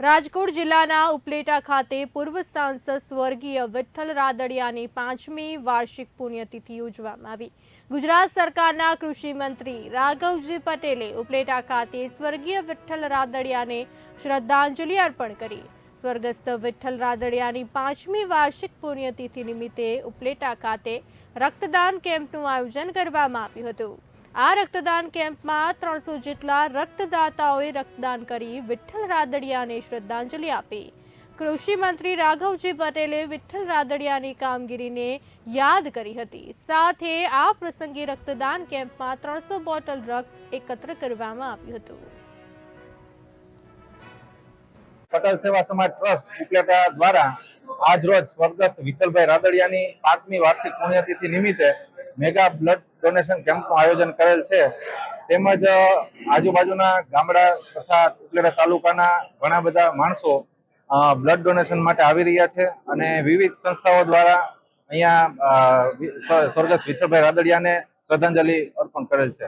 રાજકોટ જિલ્લાના ઉપલેટા ખાતે પૂર્વ સાંસદ સ્વર્ગીય વિઠ્ઠલ રાદડિયાની પાંચમી વાર્ષિક પુણ્યતિથિ ઉજવવામાં આવી. ગુજરાત સરકારના કૃષિ મંત્રી રાઘવજી પટેલે ઉપલેટા ખાતે સ્વર્ગીય વિઠ્ઠલ રાદડિયાને શ્રદ્ધાંજલિ અર્પણ કરી. સ્વર્ગસ્થ વિઠ્ઠલ રાદડિયાની પાંચમી વાર્ષિક પુણ્યતિથિ નિમિત્તે ઉપલેટા ખાતે રક્તદાન કેમ્પનું આયોજન કરવામાં આવ્યું હતું. આ રક્તદાન કેમ્પમાં ત્રણસો જેટલા રક્તદાતાઓએ રક્તદાન કરી વિઠ્ઠલ રાદડિયાને શ્રદ્ધાંજલિ આપી. કૃષિ મંત્રી રાઘવજી પટેલે વિઠ્ઠલ રાદડિયાની કામગીરીને યાદ કરી હતી. સાથે આ પ્રસંગે રક્તદાન કેમ્પમાં ત્રણસો બોટલ રક્ત એકત્ર કરવામાં આવ્યું હતું. પટેલ સેવા સમાજ ટ્રસ્ટ ઉપલેટા દ્વારા આજ સ્વર્ગસ્થ વિઠ્ઠલભાઈ રાદડિયાની પાંચમી વાર્ષિક પુણ્યતિથિ નિમિત્તે મેગા બ્લડ ડોનેશન કેમ્પનું આયોજન કરેલ છે. તેમજ આજુબાજુના ગામડા તથા ઉપલેટા તાલુકાના ઘણા બધા માણસો બ્લડ ડોનેશન માટે આવી રહ્યા છે અને વિવિધ સંસ્થાઓ દ્વારા અહીંયા સ્વર્ગસ્થ વિઠ્ઠલભાઈ રાદડિયાને શ્રદ્ધાંજલિ અર્પણ કરેલ છે.